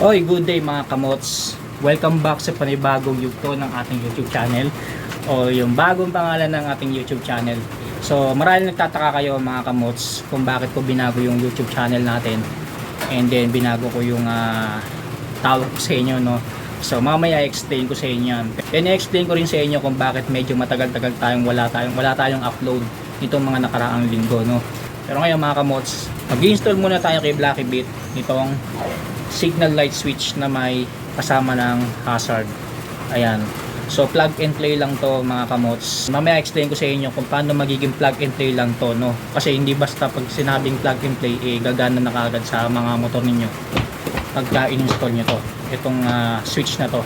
Oy, good day mga kamots. Welcome back sa panibagong yugto ng ating YouTube channel o yung bagong pangalan ng ating YouTube channel. So, maraming nagtataka kayo mga kamots kung bakit ko binago yung YouTube channel natin and then binago ko yung ah, tawag ko sa inyo, no? So, mamaya explain ko sa inyo yan. And explain ko rin sa inyo kung bakit medyo matagal-tagal tayong wala tayong wala tayong upload nitong mga nakaraang linggo, no? Pero ngayon mga kamots, mag-install muna tayo kay Blacky Beat nitong signal light switch na may kasama ng hazard. Ayan. So plug and play lang to mga kamots. Mamaya explain ko sa inyo kung paano magiging plug and play lang to no. Kasi hindi basta pag sinabing plug and play eh gagana na kaagad sa mga motor ninyo. Pagka in-install nyo to. Itong ah, switch na to.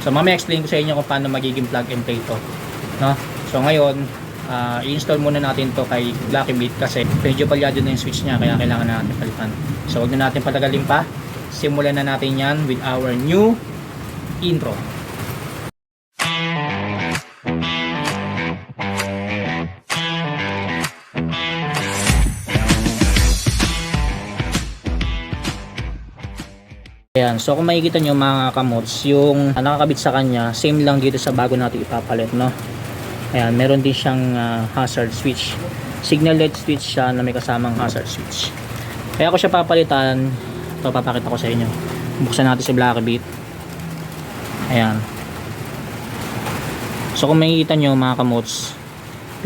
So mamaya explain ko sa inyo kung paano magiging plug and play to. No? So ngayon, ah, i-install muna natin to kay Lucky Beat kasi medyo palyado na yung switch niya kaya kailangan na natin palitan. So huwag na natin patagalin pa. Simulan na natin yan with our new intro. Ayan, so kung makikita nyo mga kamots, yung nakakabit sa kanya, same lang dito sa bago natin ipapalit, no? Ayan, meron din siyang ah, hazard switch. Signal LED switch siya na may kasamang hazard switch. Kaya ako siya papalitan, ito papakita ko sa inyo. Buksan natin si Black Beat. Ayan. So kung makikita nyo mga kamots,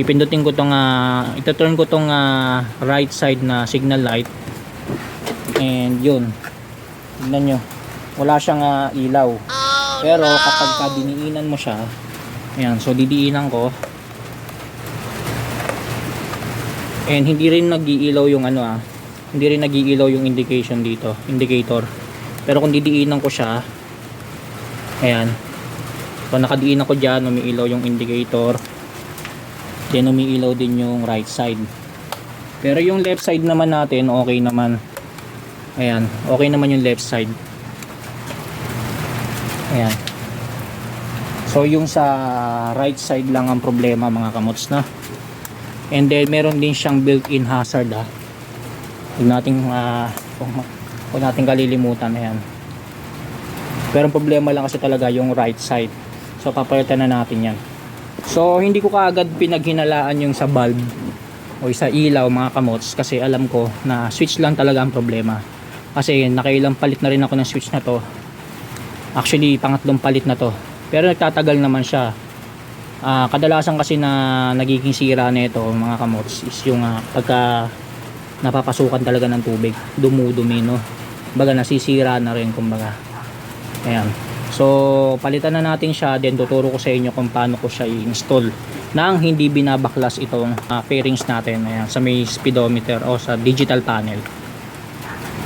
pipindutin ko tong, uh, ito-turn ko tong ah, right side na signal light. And yun, Tignan nyo. Wala siyang ah, ilaw. Pero kapag ka diniinan mo siya, ayan, so didiinan ko. And hindi rin nag-iilaw yung ano ah, hindi rin nag-iilaw yung indication dito, indicator. Pero kung didiinan ko siya, ayan. So nakadiinan ko diyan, umiilaw yung indicator. Then umiilaw din yung right side. Pero yung left side naman natin, okay naman. Ayan, okay naman yung left side. Ayan. So yung sa right side lang ang problema mga kamots na. And then meron din siyang built-in hazard ha. Huwag nating uh, huwag nating kalilimutan ayan. Pero problema lang kasi talaga yung right side. So papalitan na natin yan. So hindi ko kaagad pinaghinalaan yung sa bulb o sa ilaw mga kamots kasi alam ko na switch lang talaga ang problema kasi nakailang palit na rin ako ng switch na to actually pangatlong palit na to pero nagtatagal naman siya Ah, kadalasan kasi na nagiging sira nito mga kamots is yung ah, pagka napapasukan talaga ng tubig. Dumudumi no? Baga nasisira na rin kumbaga. Ayan. So palitan na natin siya then tuturo ko sa inyo kung paano ko siya i-install. Nang hindi binabaklas itong ah, fairings natin ayan, sa may speedometer o sa digital panel.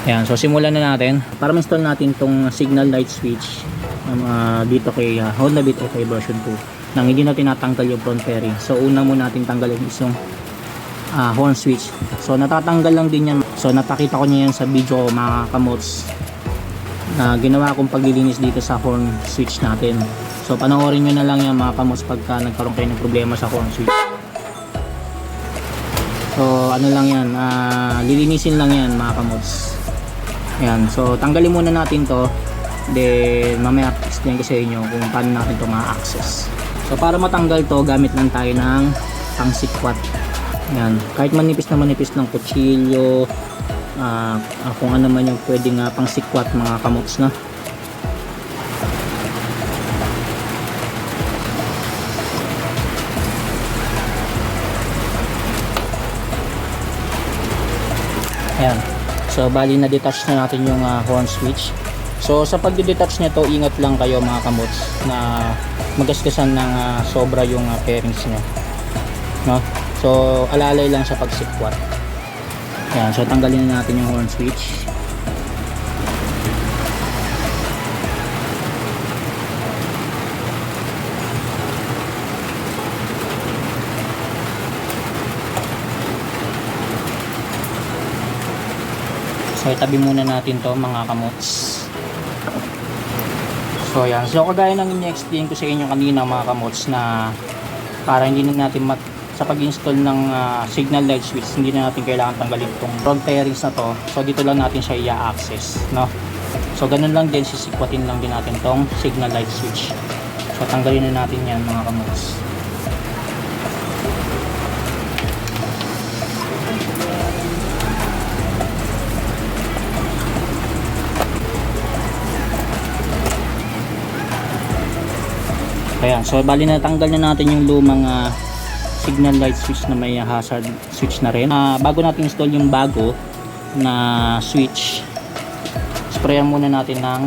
Ayan, so simulan na natin. Para ma-install natin tong signal light switch um, ah, dito kay uh, Honda Beat FI version 2 nang hindi natin natanggal yung front fairing. So una mo natin tanggalin is yung ah, horn switch. So natatanggal lang din yan. So napakita ko niya yan sa video mga kamots na ginawa kong paglilinis dito sa horn switch natin. So panoorin nyo na lang yan mga kamots pagka nagkaroon kayo ng problema sa horn switch. So ano lang yan, ah, lilinisin lang yan mga kamots. Ayan, so tanggalin muna natin to. Then mamaya explain ko sa inyo kung paano natin to ma-access. So para matanggal to, gamit lang tayo ng pangsikwat. Ayan, kahit manipis na manipis ng kutsilyo, ah, ah, kung ano man yung pwedeng uh, pangsikwat mga kamots na. Ayan. So bali na detach na natin yung ah, horn switch. So sa pagde-detach nito, ingat lang kayo mga kamots na magasgasan ng ah, sobra yung ah, fairings niya. No? So alalay lang sa pagsikwat. Ayan, so tanggalin na natin yung horn switch. So itabi muna natin to mga kamots. So yan. So kagaya ng ini-explain ko sa inyo kanina mga kamots na para hindi na natin mat sa pag-install ng ah, signal light switch hindi na natin kailangan tanggalin itong front fairings na to so dito lang natin siya i-access no So ganun lang din, sisikwatin lang din natin tong signal light switch. So tanggalin na natin yan mga kamots. Ayan, so bali natanggal na natin yung lumang ah, signal light switch na may hazard switch na rin. Ah, bago natin install yung bago na switch, sprayan muna natin ng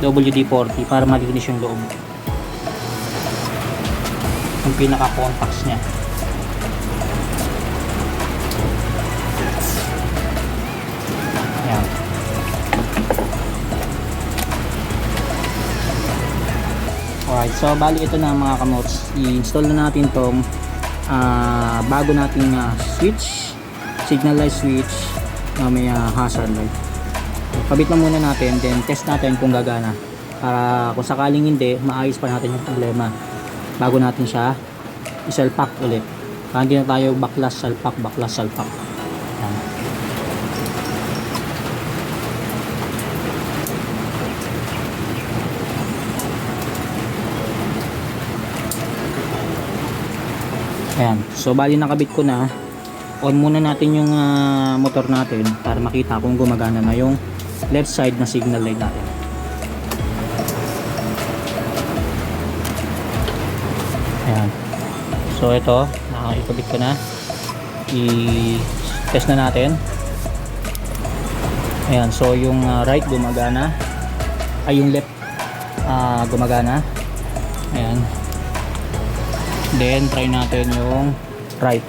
WD-40 para malinis yung loob. Yung pinaka-contacts niya. Ayan. Alright, so bali ito na mga kamots. I-install na natin tong ah, bago nating ah, switch, signal light switch na may ah, hazard light. Kabit na muna natin, then test natin kung gagana. Para kung sakaling hindi, maayos pa natin yung problema bago natin siya isalpak ulit. Para hindi na tayo baklas, salpak, baklas, salpak. Yan. Ayan. So, bali nakabit ko na. On muna natin yung ah, motor natin para makita kung gumagana na yung left side na signal light natin. Ayan. So, ito. Nakakikabit ko na. I-test na natin. Ayan. So, yung ah, right gumagana. Ay, yung left ah, gumagana. Ayan. Then, try natin yung right.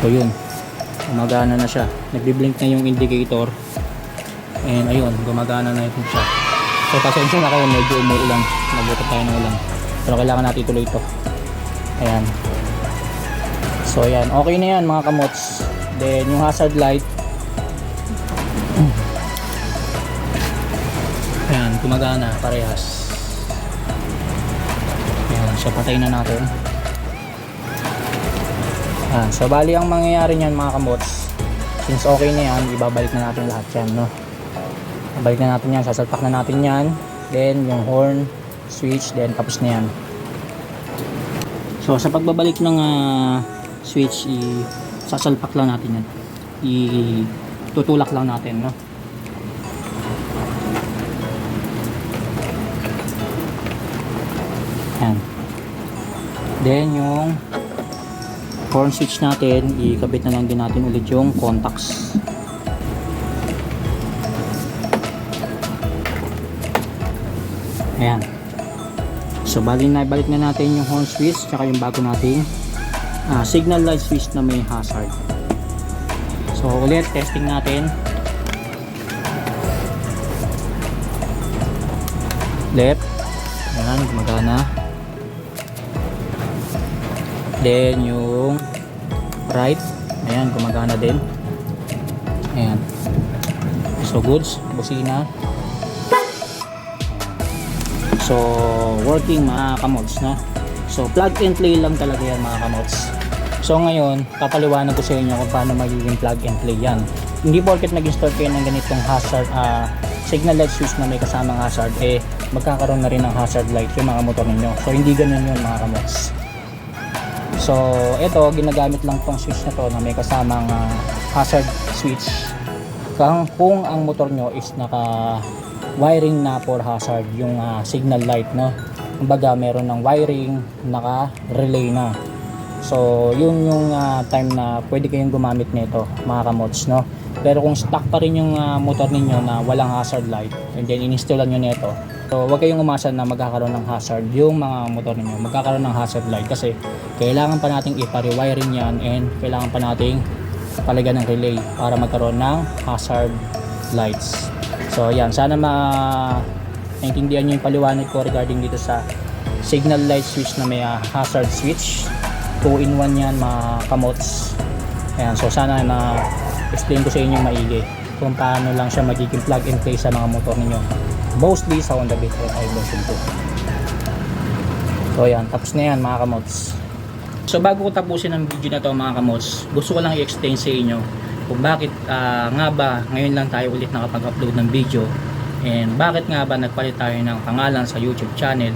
So, yun. Gumagana na siya. Nagbi-blink na yung indicator. And, ayun. Gumagana na yun siya. So, pasensya na kayo. Medyo umuulan. Nabutot tayo ng ulan. Pero kailangan natin ituloy ito. Ayan. So, ayan. Okay na yan, mga kamots. Then, yung hazard light. Ayan. Gumagana. Parehas. So patay na natin. Ayan, so bali ang mangyayari niyan mga kamots, since okay na yan, ibabalik na natin lahat yan, no? Ibabalik na natin yan, sasalpak na natin yan, then yung horn, switch, then tapos na yan. So sa pagbabalik ng ah, switch, i sasalpak lang natin yan. I tutulak lang natin, no? Then yung horn switch natin, ikabit na lang din natin ulit yung contacts. Ayan. So bali na balik na natin yung horn switch tsaka yung bago nating ah, signal light switch na may hazard. So ulit testing natin. Left. Ayan, gumagana. Then yung right, ayan gumagana din. Ayan. So goods, busina. So working mga kamods, no? So plug and play lang talaga yan mga kamods. So ngayon, papaliwanag ko sa inyo kung paano magiging plug and play yan. Hindi porket nag-install kayo ng ganitong hazard, ah, signal light switch na may kasamang hazard, eh magkakaroon na rin ng hazard light yung mga motor ninyo. So hindi ganun yun mga kamods. So, ito, ginagamit lang tong switch na to na may kasamang ah, hazard switch. Kung, kung ang motor nyo is naka wiring na for hazard, yung ah, signal light, no? Kumbaga, meron ng wiring, naka relay na. So, yun yung ah, time na pwede kayong gumamit nito, mga kamods, no? Pero kung stock pa rin yung ah, motor ninyo na walang hazard light, and then inistallan nyo nito, so wag kayong umasa na magkakaroon ng hazard yung mga motor ninyo. Magkakaroon ng hazard light kasi kailangan pa nating ipa-rewiring yan and kailangan pa nating palagyan ng relay para magkaroon ng hazard lights. So, yan. Sana ma naintindihan nyo yung paliwanag ko regarding dito sa signal light switch na may ah, hazard switch 2 in 1 yan mga kamots. Ayan so sana na explain ko sa inyo maigi kung paano lang siya magiging plug and play sa mga motor ninyo. Mostly sa Honda Beat ay version 2 so ayan tapos na yan mga kamots. So bago ko tapusin ang video na to mga kamots gusto ko lang i-explain sa inyo kung bakit ah, nga ba ngayon lang tayo ulit nakapag-upload ng video and bakit nga ba nagpalit tayo ng pangalan sa YouTube channel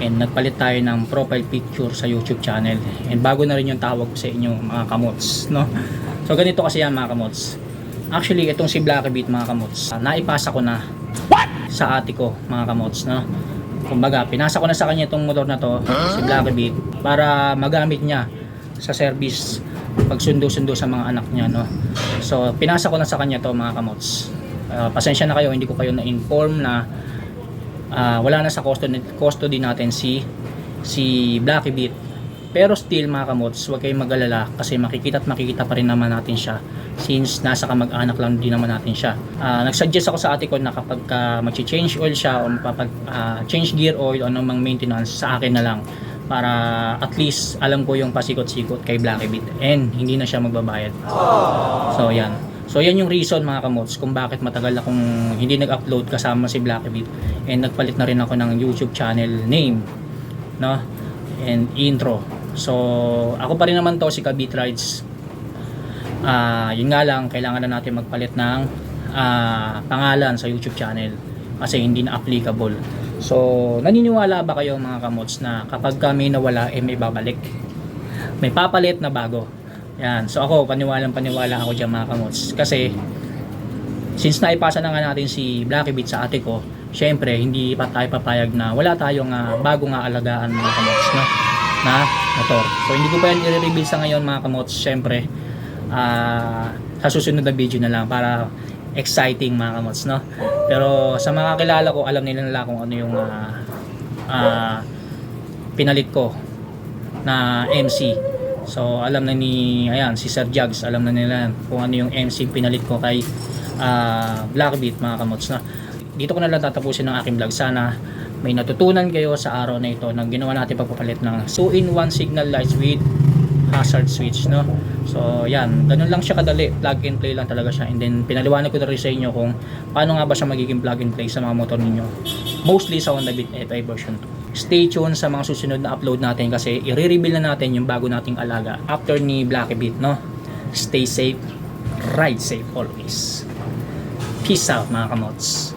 and nagpalit tayo ng profile picture sa YouTube channel. And bago na rin yung tawag ko sa inyo mga kamots no? So ganito kasi yan mga kamots. Actually itong si Blacky Beat mga kamots ah, naipasa ko na sa ate ko mga kamots no? Kumbaga pinasa ko na sa kanya itong motor na to si Blacky Beat para magamit niya sa service pagsundo-sundo sa mga anak niya no? So pinasa ko na sa kanya to mga kamots. Ah, pasensya na kayo hindi ko kayo na-inform na ah, wala na sa custody, custody natin si si Blacky Beat. Pero still mga kamots huwag kayong mag-alala kasi makikita at makikita pa rin naman natin siya since nasa kamag-anak lang din naman natin siya. Ah, nagsuggest ako sa ate ko na kapag ka mag-change oil siya o mapapag ah, change gear oil o anumang maintenance sa akin na lang para at least alam ko yung pasikot-sikot kay Blacky Beat and hindi na siya magbabayad. So yan so yan yung reason mga kamots kung bakit matagal akong hindi nag-upload kasama si Blacky Beat. And nagpalit na rin ako ng YouTube channel name no? And intro. So ako pa rin naman to si Kabit Rides. Ah yun nga lang kailangan na natin magpalit ng ah, pangalan sa YouTube channel kasi hindi na applicable. So naniniwala ba kayo mga kamots na kapag kami nawala eh may babalik? May papalit na bago yan. So ako paniwalang paniwala ako dyan mga kamots. Kasi since naipasa na nga natin si Blacky Beat sa ate ko syempre hindi pa tayo papayag na wala tayong ah, bago nga alagaan mga kamots no? na motor. So hindi ko pa yan i-reveal sa ngayon mga kamots. Syempre ah, sa susunod na video na lang para exciting mga kamots no? Pero sa mga kilala ko alam nila nila kung ano yung ah, ah, pinalit ko na MC so alam na ni ayan si Sir Jugs alam na nila kung ano yung MC pinalit ko kay ah, Blackbeat mga kamots na dito ko na lang tatapusin ang aking vlog. Sana may natutunan kayo sa araw na ito nang ginawa natin pagpapalit ng 2-in-1 signal lights with hazard switch no? So yan. Ganun lang siya kadali. Plug and play lang talaga siya. And then pinaliwanag ko na rin sa inyo kung paano nga ba siya magiging plug and play sa mga motor ninyo. Mostly sa Honda Beat FI version 2 stay tuned sa mga susunod na upload natin kasi i-reveal na natin yung bago nating alaga after ni Blacky Beat no? Stay safe. Ride safe always. Peace out mga kamots